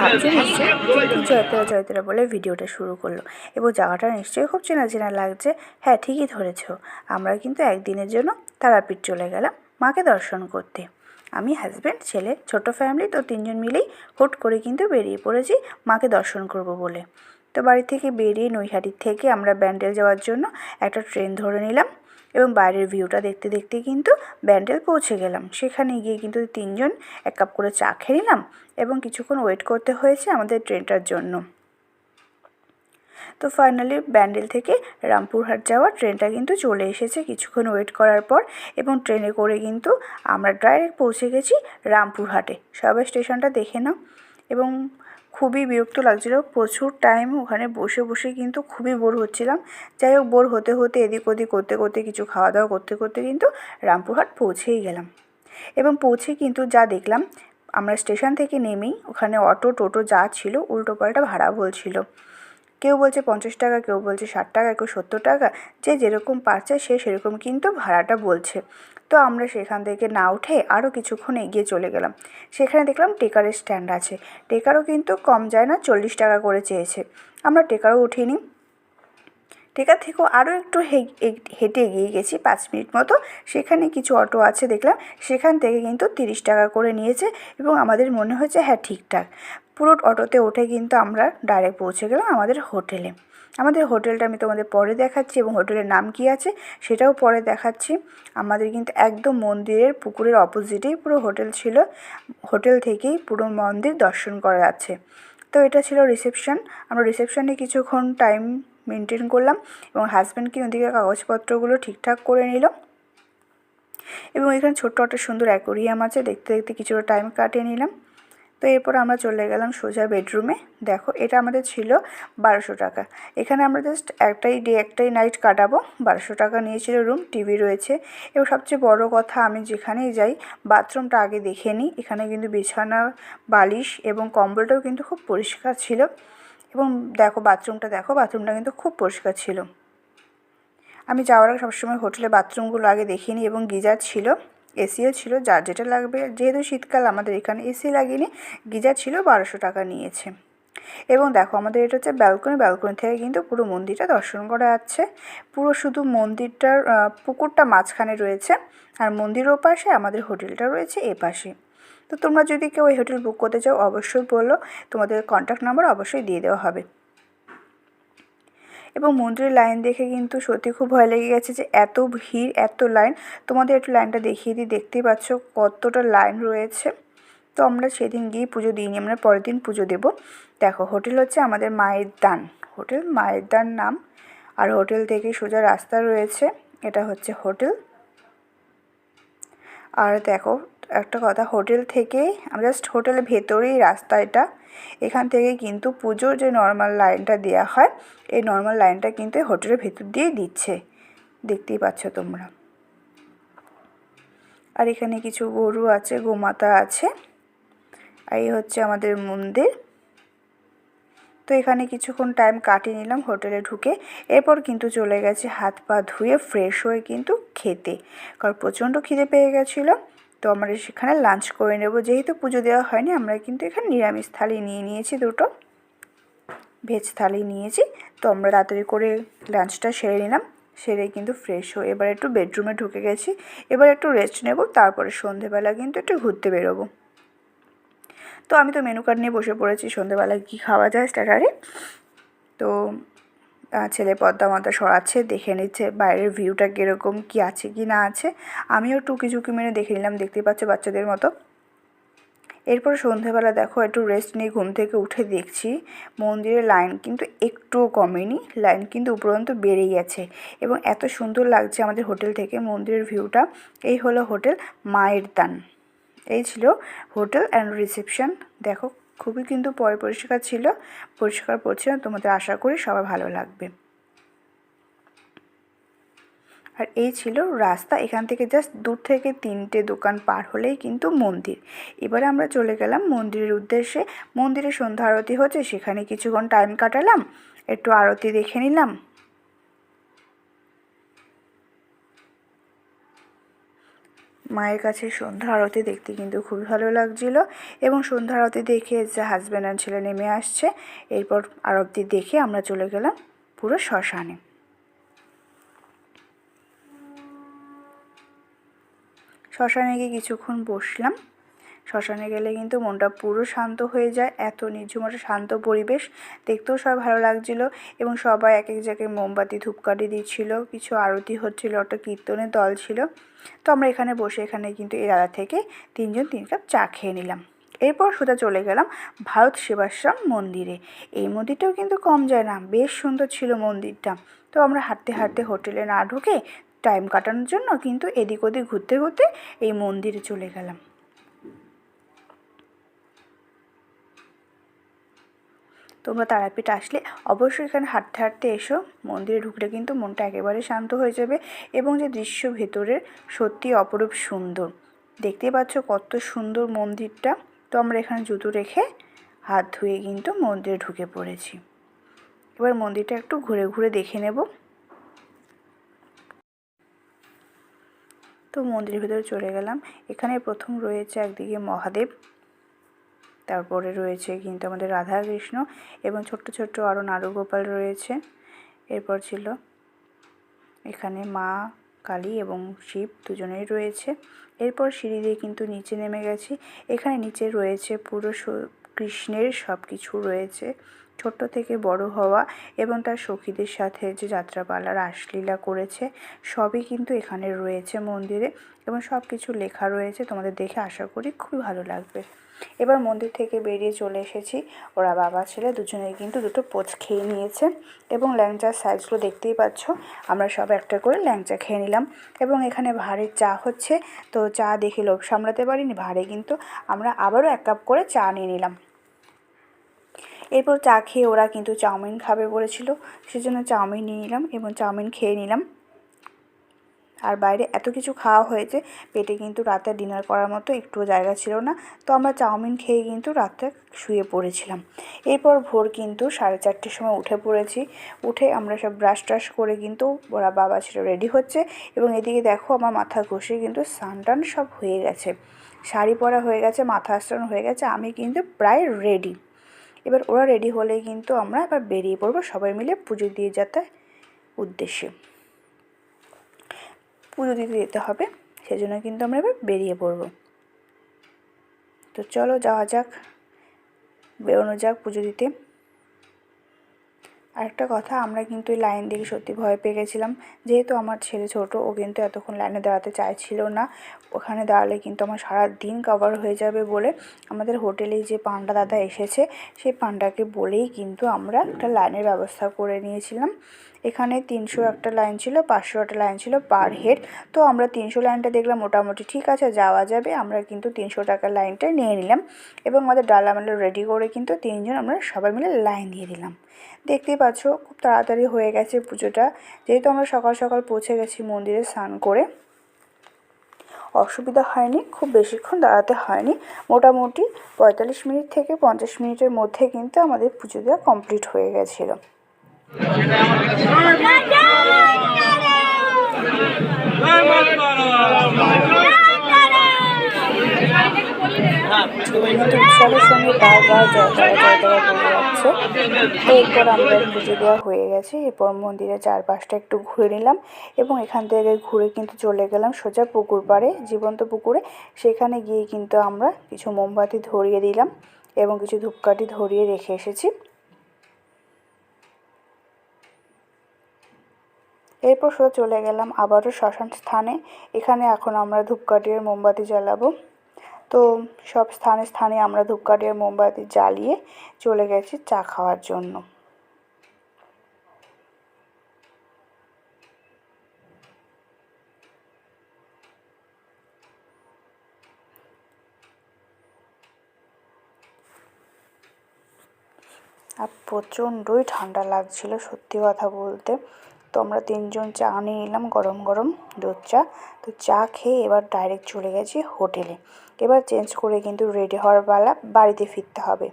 ভাবছ নিশ্চয়ই জয়তারা জয়তারা বলে ভিডিওটা শুরু করল। এবং জায়গাটা নিশ্চয়ই খুব চেনা চেনা লাগছে। হ্যাঁ ঠিকই ধরেছ। আমরা কিন্তু একদিনের জন্য তারাপীঠ চলে গেলাম। মাকে দর্শন করতে। আমি হাজব্যান্ড ছেলে, ছোট ফ্যামিলি তো তিনজন মিলেই হুট করে কিন্তু বেরিয়ে পড়েছি মাকে দর্শন করব বলে। তো বাড়ি থেকে বেরিয়ে নৈহাটির থেকে আমরা ব্যান্ডেল যাওয়ার জন্য একটা ট্রেন ধরে নিলাম এবং বাইরের ভিউটা দেখতে দেখতে কিন্তু ব্যান্ডেল পৌঁছে গেলাম। সেখানে গিয়ে কিন্তু তিনজন এক কাপ করে চা খেয়ে নিলাম এবং কিছুক্ষণ ওয়েট করতে হয়েছে আমাদের ট্রেনটার জন্য। তো ফাইনালি ব্যান্ডেল থেকে রামপুরহাট যাওয়ার ট্রেনটা কিন্তু চলে এসেছে কিছুক্ষণ ওয়েট করার পর এবং ট্রেনে করে কিন্তু আমরা ডাইরেক্ট পৌঁছে গেছি রামপুরহাটে। সবাই স্টেশনটা দেখে নাও। এবং খুবই বিরক্ত লাগছিল। প্রচুর টাইম ওখানে বসে বসে কিন্তু খুবই বোর হচ্ছিলাম। যাই হোক বোর হতে হতে এদিক ওদিক করতে করতে কিছু খাওয়া দাওয়া করতে করতে কিন্তু রামপুরহাট পৌঁছেই গেলাম। এবং পৌঁছে কিন্তু যা দেখলাম, আমরা স্টেশন থেকে নেমেই ওখানে অটো টোটো যা ছিল উল্টোপাল্টা ভাড়া বলছিল। কেউ বলছে পঞ্চাশ টাকা, কেউ বলছে ষাট টাকা, কেউ সত্তর টাকা, যে যেরকম পারছে সে সেরকম কিন্তু ভাড়াটা বলছে। তো আমরা সেখান থেকে না উঠে আরও কিছুক্ষণ এগিয়ে চলে গেলাম। সেখানে দেখলাম টেকারের স্ট্যান্ড আছে। টেকারও কিন্তু কম যায় না, চল্লিশ টাকা করে চেয়েছে। আমরা টেকারও উঠিনি। টেকার থেকেও আরও একটু হেঁটে এগিয়ে গেছি, পাঁচ মিনিট মতো। সেখানে কিছু অটো আছে দেখলাম। সেখান থেকে কিন্তু তিরিশ টাকা করে নিয়েছে এবং আমাদের মনে হয়েছে হ্যাঁ ঠিকঠাক। পুরো অটোতে উঠে কিন্তু আমরা ডাইরেক্ট পৌঁছে গেলাম আমাদের হোটেলে। আমাদের হোটেলটা আমি তোমাদের পরে দেখাচ্ছি এবং হোটেলের নাম কি আছে সেটাও পরে দেখাচ্ছি। আমাদের কিন্তু একদম মন্দিরের পুকুরের অপোজিটেই পুরো হোটেল ছিল। হোটেল থেকেই পুরো মন্দির দর্শন করা যাচ্ছে। তো এটা ছিল রিসেপশন আমরা রিসেপশনে কিছুক্ষণ টাইম মেনটেন করলাম এবং হাজব্যান্ডকে ওদিকে কাগজপত্রগুলো ঠিকঠাক করে নিল। এবং এখানে ছোট্ট একটা সুন্দর অ্যাকোরিয়াম আছে। দেখতে দেখতে কিছুটা টাইম কাটিয়ে নিলাম। তো এরপর আমরা চলে গেলাম সোজা বেডরুমে। দেখো, এটা আমাদের ছিল বারোশো টাকা। এখানে আমরা জাস্ট একটাই ডে একটাই নাইট কাটাবো। বারোশো টাকা নিয়েছিল রুম টিভি রয়েছে। এবং সবচেয়ে বড় কথা, আমি যেখানেই যাই, বাথরুমটা আগে দেখে নিই। এখানে কিন্তু বিছানা, বালিশ এবং কম্বলটাও কিন্তু খুব পরিষ্কার ছিল। এবং দেখো, বাথরুমটা দেখো, বাথরুমটা কিন্তু খুব পরিষ্কার ছিল। আমি যাওয়ার আগে সবসময় হোটেলে বাথরুমগুলো আগে দেখিনি এবং গিজার ছিল। এসিও ছিল, যার যেটা লাগবে। যেহেতু শীতকাল, আমাদের এখানে এসি লাগেনি গিজার ছিল বারোশো টাকা নিয়েছে। এবং দেখো, আমাদের এটা হচ্ছে ব্যালকনি ব্যালকনি থেকে কিন্তু পুরো মন্দিরটা দর্শন করা যাচ্ছে। পুরো শুধু মন্দিরটার পুকুরটা মাঝখানে রয়েছে, আর মন্দির ও পাশে আমাদের হোটেলটা রয়েছে এ পাশে। তো তোমরা যদি কেউ এই হোটেল বুক করতে চাও, অবশ্যই বলো। তোমাদের কন্ট্যাক্ট নাম্বার অবশ্যই দিয়ে দেওয়া হবে। এবং মন্দিরের লাইন দেখে কিন্তু সত্যি খুব ভয় লেগে গেছে যে এত ভিড়, এত লাইন। তোমাদের একটু লাইনটা দেখিয়ে দিই, দেখতেই পাচ্ছ কতটা লাইন রয়েছে। তো আমরা সেদিন গিয়ে পুজো দিইনি, আমরা পরের দিন পুজো দেবো। দেখো, হোটেল হচ্ছে আমাদের মায়ের দান। হোটেল, মায়ের দান নাম। আর হোটেল থেকে সোজা রাস্তা রয়েছে, এটা হচ্ছে হোটেল। আর দেখো একটা কথা, হোটেল থেকে জাস্ট হোটেলের ভেতরেই রাস্তা এটা। এখান থেকে কিন্তু পুজোর যে নর্মাল লাইনটা দেওয়া হয়, এই নর্মাল লাইনটা কিন্তু হোটেলের ভেতর দিয়েই দিচ্ছে। দেখতেই পাচ্ছ তোমরা। আর এখানে কিছু গরু আছে, গোমাতা আছে। আর এই হচ্ছে আমাদের মন্দির। তো এখানে কিছুক্ষণ টাইম কাটিয়ে নিলাম হোটেলে ঢুকে। এরপর কিন্তু চলে গেছে হাত পা ধুয়ে ফ্রেশ হয়ে কিন্তু খেতে। কারণ প্রচণ্ড খিদে পেয়ে গেছিল। তো আমরা সেখানে লাঞ্চ করে নেব। যেহেতু পুজো দেওয়া হয়নি, আমরা কিন্তু এখানে নিরামিষ থালি নিয়ে নিয়েছি দুটো। ভেজ থালি নিয়েছি। তো আমরা তাড়াতাড়ি করে লাঞ্চটা সেরে নিলাম। সেরে কিন্তু ফ্রেশ হয়ে এবার একটু বেডরুমে ঢুকে গেছি। এবার একটু রেস্ট নেব, তারপরে সন্ধেবেলা কিন্তু একটু ঘুরতে বেরোবো। তো আমি তো মেনু কার্ড নিয়ে বসে পড়েছি, সন্ধেবেলায় কী খাওয়া যায় স্টার্টারে তো ছেলে পদ্মা মাথা সরাচ্ছে, দেখে নিচ্ছে বাইরের ভিউটা কীরকম, কী আছে, কি না আছে। আমিও টুকি ঝুঁকি মেরে দেখে নিলাম, দেখতে পাচ্ছ বাচ্চাদের মতো। এরপর সন্ধেবেলা দেখো, একটু রেস্ট নিয়ে ঘুম থেকে উঠে দেখছি, মন্দিরের লাইন কিন্তু একটুও কমেনি লাইন কিন্তু উপরন্ত বেড়ে গেছে। এবং এত সুন্দর লাগছে আমাদের হোটেল থেকে, মন্দিরের ভিউটা এই হলো হোটেল মায়ের দান। এই ছিল হোটেল অ্যান্ড রিসেপশন দেখো খুবই কিন্তু পরিষ্কার ছিল, পরিষ্কার পরিচ্ছন্ন, তোমাদের আশা করি সবার ভালো লাগবে। আর এই ছিল রাস্তা, এখান থেকে জাস্ট দু থেকে তিনটে দোকান পার হলেই কিন্তু মন্দির। এবারে আমরা চলে গেলাম মন্দিরের উদ্দেশ্যে। মন্দিরে সন্ধ্যা আরতি হচ্ছে, সেখানে কিছুক্ষণ টাইম কাটালাম, একটু আরতি দেখে নিলাম। মায়ের কাছে সন্ধ্যা আরতি দেখতে কিন্তু খুব ভালো লাগছিল এবং সন্ধ্যা আরতি দেখে যে হাজব্যান্ড আর ছেলে নেমে আসছে, এরপর আরতি দেখে আমরা চলে গেলাম পুরো শ্মশানে। শ্মশানে গিয়ে কিছুক্ষণ বসলাম। শ্মশানে গেলে কিন্তু মনটা পুরো শান্ত হয়ে যায়, এত নিঝুম একটা শান্ত পরিবেশ। দেখতেও সবাই ভালো লাগছিল এবং সবাই এক এক জায়গায় মোমবাতি, ধূপকাঠি দিচ্ছিল, কিছু আরতি হচ্ছিল, একটা কীর্তনের দল ছিল। তো আমরা এখানে বসে এখানে কিন্তু এই দাদা থেকে তিনজন তিন কাপ চা খেয়ে নিলাম। এরপর সোজা চলে গেলাম ভারত সেবাশ্রম মন্দিরে। এই মন্দিরটাও কিন্তু কম যায় না, বেশ সুন্দর ছিল মন্দিরটা। তো আমরা হাঁটতে হাঁটতে হোটেলে না ঢুকে টাইম কাটানোর জন্য কিন্তু এদিক ওদিক ঘুরতে ঘুরতে এই মন্দিরে চলে গেলাম। তোমরা তারাপীঠ আসলে অবশ্যই এখানে হাঁটতে হাঁটতে এসো। মন্দিরে ঢুকলে কিন্তু মনটা একেবারে শান্ত হয়ে যাবে এবং যে দৃশ্য ভেতরের সত্যি অপরূপ সুন্দর। দেখতেই পাচ্ছ কত সুন্দর মন্দিরটা। তো আমরা এখানে জুতো রেখে হাত ধুয়ে কিন্তু মন্দিরে ঢুকে পড়েছি। এবার মন্দিরটা একটু ঘুরে ঘুরে দেখে নেব। তো মন্দিরের ভেতরে চলে গেলাম। এখানে প্রথম রয়েছে একদিকে মহাদেব। তারপরে রয়েছে কিন্তু আমাদের রাধাকৃষ্ণ এবং ছোট্ট ছোট্ট আরও নারুগোপাল রয়েছে। এরপর ছিল এখানে মা, কালী এবং শিব দুজনেই রয়েছে। এরপর সিঁড়ি দিয়ে কিন্তু নিচে নেমে গেছি। এখানে নিচে রয়েছে পুরো কৃষ্ণের সব কিছু রয়েছে। ছোট্ট থেকে বড় হওয়া এবং তার সখীদের সাথে যে যাত্রাপালা রাসলীলা করেছে, সবই কিন্তু এখানে রয়েছে মন্দিরে এবং সব কিছু লেখা রয়েছে। তোমাদের দেখে আশা করি খুবই ভালো লাগবে। এবার মন্দির থেকে বেরিয়ে চলে এসেছি। ওরা বাবা, ছেলে দুজনেই কিন্তু দুটো পোচ খেয়ে নিয়েছে এবং ল্যাংচার সাইজগুলো দেখতেই পাচ্ছ। আমরা সব একটা করে ল্যাংচা খেয়ে নিলাম এবং এখানে ভাড়ের চা হচ্ছে। তো চা দেখে লোভ সামলাতে পারিনি, ভাড়ে কিন্তু আমরা আবারও এক কাপ করে চা নিয়ে নিলাম। এরপর চা খেয়ে ওরা কিন্তু চাউমিন খাবে বলেছিল, সেজন্য চাউমিন নিয়ে নিলাম এবং চাউমিন খেয়ে নিলাম। আর বাইরে এত কিছু খাওয়া হয়েছে, পেটে কিন্তু রাতে ডিনার করার মতো একটুও জায়গা ছিল না, তো আমরা চাউমিন খেয়ে কিন্তু রাতে শুয়ে পড়েছিলাম। এরপর ভোর কিন্তু সাড়ে চারটের সময় উঠে পড়েছি, উঠে আমরা সব ব্রাশ ট্রাশ করে কিন্তু ওরা বাবা ছিল রেডি হচ্ছে এবং এদিকে দেখো আমার মাথা ঘষে কিন্তু স্নান টান সব হয়ে গেছে। শাড়ি পরা হয়ে গেছে, মাথা আস্তরণ হয়ে গেছে, আমি কিন্তু প্রায় রেডি। এবার ওরা রেডি হলে কিন্তু আমরা এবার বেরিয়ে পড়ব সবাই মিলে পুজো দিয়ে যেতে উদ্দেশ্যে। পুজো দিতে যেতে হবে, সেজন্য কিন্তু আমরা এবার বেরিয়ে পড়ব। তো চলো যাওয়া যাক, বেরোনো যাক পুজো দিতে। আরেকটা কথা, আমরা কিন্তু এই লাইন দেখে সত্যি ভয় পেয়ে গেছিলাম। যেহেতু আমার ছেলে ছোট, ও কিন্তু এতক্ষণ লাইনে দাঁড়াতে চাইছিল না। ওখানে দাঁড়ালে কিন্তু আমার সারা দিন কভার হয়ে যাবে বলে আমাদের হোটেলে যে পান্ডা দাদা এসেছে, সেই পান্ডাকে বলেই কিন্তু আমরা একটা লাইনের ব্যবস্থা করে নিয়েছিলাম। এখানে তিনশো একটা লাইন ছিল, পাঁচশো একটা লাইন ছিল পার হেড তো আমরা তিনশো লাইনটা দেখলাম, মোটামুটি ঠিক আছে, যাওয়া যাবে। আমরা কিন্তু তিনশো টাকার লাইনটা নিয়ে নিলাম। এবং আমাদের ডালা মালা রেডি করে কিন্তু তিনজন আমরা সবাই মিলে লাইন দিয়ে দিলাম। দেখতেই পাচ্ছ, খুব তাড়াতাড়ি হয়ে গেছে পুজোটা। যেহেতু আমরা সকাল সকাল পৌঁছে গেছি মন্দিরে স্নান করে। অসুবিধা হয়নি, খুব বেশিক্ষণ দাঁড়াতে হয়নি। মোটামুটি পঁয়তাল্লিশ মিনিট থেকে পঞ্চাশ মিনিটের মধ্যে কিন্তু আমাদের পুজো দেওয়া কমপ্লিট হয়ে গেছিল। এরপর আমরা পুজো দেওয়া হয়ে গেছে। এরপর মন্দিরের চারপাশটা একটু ঘুরে নিলাম এবং এখান থেকে ঘুরে কিন্তু চলে গেলাম সোজা পুকুর পাড়ে, জীবন্ত পুকুরে। সেখানে গিয়ে কিন্তু আমরা কিছু মোমবাতি ধরিয়ে দিলাম এবং কিছু ধূপকাঠি ধরিয়ে রেখে এসেছি। এরপর সোজা চলে গেলাম আবারও শ্মশান স্থানে। এখানে এখন আমরা ধূপকাঠি আর মোমবাতি জ্বালাবো। তো সব স্থানে স্থানে আমরা ধূপকাঠি আর মোমবাতি জ্বালিয়ে চলে গেছি চা খাওয়ার জন্য। আর প্রচণ্ডই ঠান্ডা লাগছিল সত্যি কথা বলতে। তো আমরা তিনজন চা নিয়ে নিলাম গরম গরম দুধ চা। তো চা খেয়ে এবার ডাইরেক্ট চলে গেছি হোটেলে এবার চেঞ্জ করে কিন্তু রেডি হওয়ার বেলা বাড়িতে ফিরতে হবে।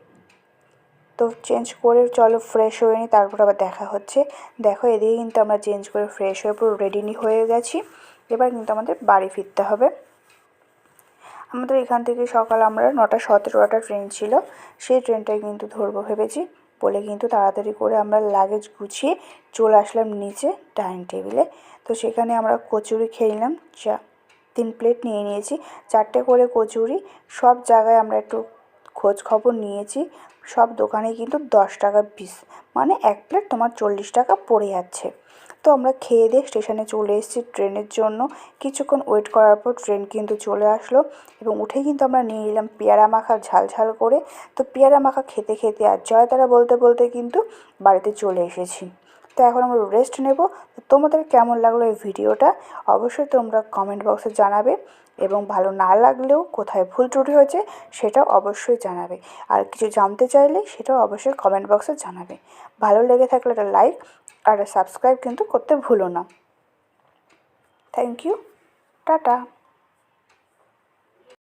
তো চেঞ্জ করে চলো ফ্রেশ হয়ে নিই তারপর আবার দেখা হচ্ছে। দেখো এদিকে কিন্তু আমরা চেঞ্জ করে ফ্রেশ হয়ে পুরো রেডি নি হয়ে গেছি। এবার কিন্তু আমাদের বাড়ি ফিরতে হবে। আমাদের এখান থেকে সকাল আমরা নটা সতেরোটা ট্রেন ছিল, সেই ট্রেনটাই কিন্তু ধরবো ভেবেছি। বলে কিন্তু তাড়াতাড়ি করে আমরা লাগেজ গুছিয়ে চলে আসলাম নিচে ডাইনিং টেবিলে তো সেখানে আমরা কচুরি খেয়ে নিলাম, চা, তিন প্লেট নিয়ে নিয়েছি। চারটে করে কচুরি, সব জায়গায় আমরা একটু খোঁজ খবর নিয়েছি। সব দোকানে কিন্তু দশ টাকা পিস মানে এক প্লেট তোমার চল্লিশ টাকা পড়ে যাচ্ছে। তো আমরা খেয়ে দিয়ে স্টেশনে চলে এসেছি ট্রেনের জন্য। কিছুক্ষণ ওয়েট করার পর ট্রেন কিন্তু চলে আসলো এবং উঠে কিন্তু আমরা নিয়ে নিলাম পেয়ারা মাখা ঝাল ঝাল করে। তো পেয়ারা মাখা খেতে খেতে আর জয়তারা বলতে বলতে কিন্তু বাড়িতে চলে এসেছি। তো এখন আমরা রেস্ট নেব। তো তোমাদের কেমন লাগল এই ভিডিওটা? অবশ্যই তোমরা কমেন্ট বক্সে জানাবে এবং ভালো না লাগলেও কোথায় ভুল ত্রুটি হয়েছে সেটাও অবশ্যই জানাবে। আর কিছু জানতে চাইলে সেটাও অবশ্যই কমেন্ট বক্সে জানাবে। ভালো লেগে থাকলে একটা লাইক আর সাবস্ক্রাইব কিন্তু করতে ভুলো না। Thank you tata.